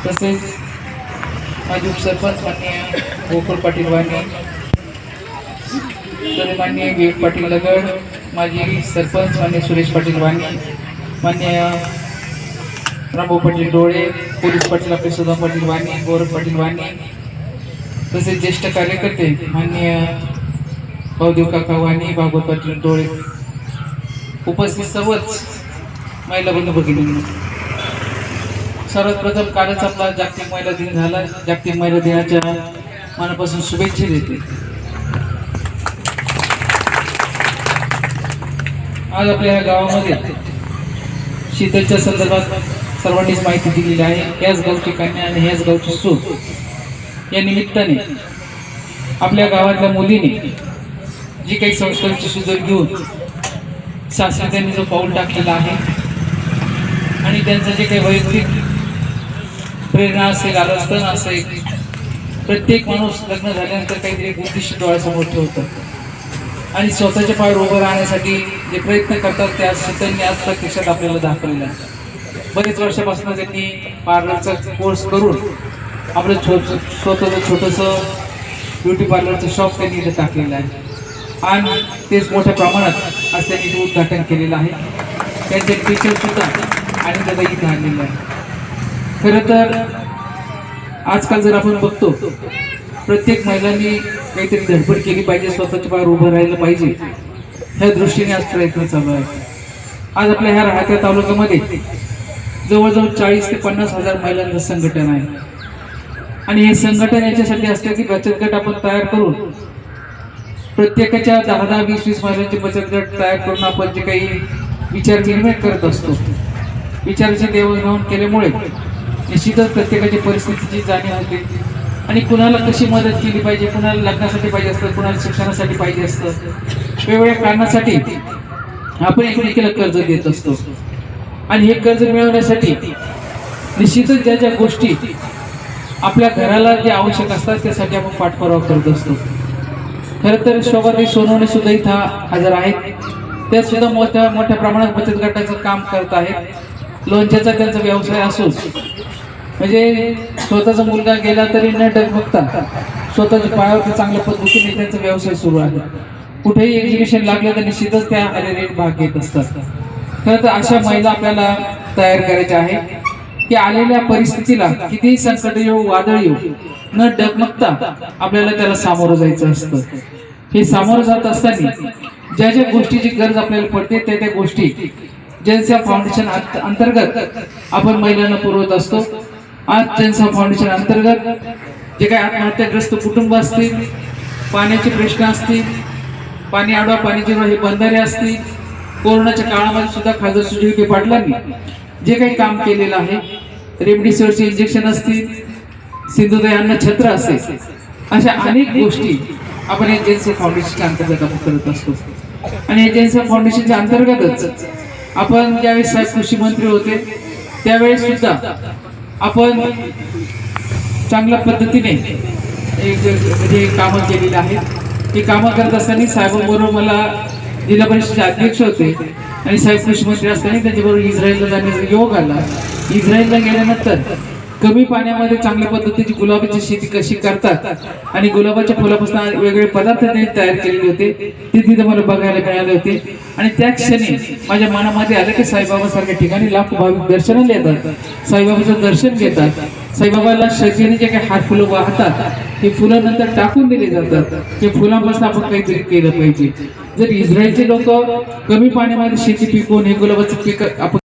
तसेच माझी उपसरपंच मान्य गोकुळ पाटील वाणी तर मान्य विवेक पाटील लगड माजी सरपंच मान्य सुरेश पाटील वाणी मान्य रामभाऊ पाटील डोळे पोलीस पाटील आपले सुधा पाटील वाणी गौरव पाटील वाणी तसेच ज्येष्ठ कार्यकर्ते मान्य भाऊदेव काका वाणी भागवत पाटील डोळे उपस्थित सर्वच महिला बंधू भगिनी सर्वात प्रथम कालच आपला जागतिक महिला दिन झाला. जागतिक महिला दिनाच्या मनापासून शुभेच्छा देते. आज आपल्या ह्या गावामध्ये शीतलच्या संदर्भात सर्वांनीच माहिती दिलेली आहे. याच गावची कन्या आणि ह्याच गावची सूट या निमित्ताने आपल्या गावातल्या मुलीने जी काही संस्कारांची सुधार घेऊन शासनाने त्यांनी जो पाऊल टाकलेला आहे आणि त्यांचं जे काही वैयक्तिक प्रेरणा असेल आरस्थान असेल. प्रत्येक माणूस लग्न झाल्यानंतर काहीतरी उद्दिष्ट डोळ्यासमोर ठेवतं. आणि स्वतःच्या पायावर उभं राहण्यासाठी जे प्रयत्न करतात ते आज त्यांनी आज प्रत्यक्षात आपल्याला दाखवलेलं आहे. बरेच वर्षापासून त्यांनी पार्लरचा कोर्स करून आपलं छोट स्वतःचं छोटंसं ब्युटी पार्लरचं शॉप त्यांनी इथं टाकलेलं आहे. आणि तेच मोठ्या प्रमाणात आज त्यांनी उद्घाटन केलेलं आहे. त्यांचे टीचर सुद्धा आनंदबाई इथे आणलेलं आहे खरं तर आजकाल जर आपण बघतो प्रत्येक महिलांनी काहीतरी धडपड केली पाहिजे स्वतःच्या पायावर उभं राहिलं पाहिजे. ह्या दृष्टीने आज प्रयत्न चालू आहे. आज आपल्या ह्या राहत्या तालुक्यामध्ये जवळजवळ चाळीस ते पन्नास हजार महिलांचं संघटन आहे. आणि हे संघटन याच्यासाठी असतं की बचत गट आपण तयार करून प्रत्येकाच्या दहा दहा वीस वीस महिलांचे बचत गट तयार करून आपण जे काही विचार निर्माण करत असतो विचाराची देवाणघेवाण केल्यामुळे निश्चितच प्रत्येकाची परिस्थितीची जाणीव होते. आणि कुणाला कशी मदत केली पाहिजे कुणाला लग्नासाठी पाहिजे असतं कुणाला शिक्षणासाठी पाहिजे असतं वेगवेगळ्या कारणासाठी आपण एकमेकीला कर्ज देत असतो. आणि हे कर्ज मिळवण्यासाठी निश्चितच ज्या ज्या गोष्टी आपल्या घराला जे आवश्यक असतात त्यासाठी आपण पाठपुरावा करत असतो. खरं तर शोभाताई सोनवणे सुद्धा इथं हजर आहेत. त्या सुद्धा मोठ्या मोठ्या प्रमाणात बचत गटाचं काम करत आहेत. लोणच्याचा त्यांचा व्यवसाय असून म्हणजे स्वतःचा मुलगा गेला तरी न डगमगता स्वतःच्या पायावर चांगल्या पद्धतीने त्यांचा व्यवसाय सुरू आहे. कुठेही एक्झिबिशन लागलं तर निश्चितच त्या रेट भाग घेत असतात. खरं तर अशा महिला आपल्याला तयार करायच्या आहे की आलेल्या परिस्थितीला कितीही संकट येऊ वादळ येऊ न डगमगता आपल्याला त्याला सामोरं जायचं असतं. हे सामोरं जात असताना ज्या ज्या गोष्टीची गरज आपल्याला पडते त्या त्या गोष्टी जेन्सा फाउंडेशन अंत- अंतर्गत आपण महिलांना पुरवत असतो. आज त्यांचा फाउंडेशन अंतर्गत जे काही आत्महत्याग्रस्त कुटुंब असतील पाण्याचे प्रश्न असतील पाणी आडवा पाणी जिरवा हे बंधारे असतील कोरोनाच्या काळामध्ये सुद्धा खासदार सुजय पाटलांनी जे काही काम केलेलं आहे रेमडेसिवीरचे इंजेक्शन असतील सिंधुदय अन्न छत्र असेल अशा अनेक गोष्टी आपण एजन्सी फाउंडेशनच्या अंतर्गत आपण करत असतो. आणि एजन्सी फाउंडेशनच्या अंतर्गतच आपण ज्यावेळेस साहेब कृषी मंत्री होते त्यावेळेस सुद्धा आपण चांगल्या पद्धतीने एक म्हणजे कामं केलेली आहेत. ही कामं करत असताना साहेबांबरोबर मला जिल्हा परिषदेचे अध्यक्ष होते. आणि साहेब कृषी मंत्री असताना त्यांच्याबरोबर इस्रायलला जाण्याचा योग आला. इस्रायलला गेल्यानंतर कमी पाण्यामध्ये चांगल्या पद्धतीची गुलाबाची शेती कशी करतात? आणि गुलाबाच्या फुलापासून वेगवेगळे पदार्थ त्यांनी तयार केलेले होते. ते तिथे मला बघायला मिळाले होते. आणि त्या क्षणी माझ्या मनामध्ये आलं की साईबाबासारख्या ठिकाणी लाखो भाविक दर्शनाला येतात. साईबाबाचं दर्शन घेतात. साईबाबाला शर्जीने जे काही हात फुलं वाहतात हे फुलं नंतर टाकून दिले जातात. ते फुलांपासून आपण काहीतरी केलं पाहिजे. जर इस्रायलचे लोक कमी पाण्यामध्ये शेती पिकवून हे गुलाबाचं पीक आपण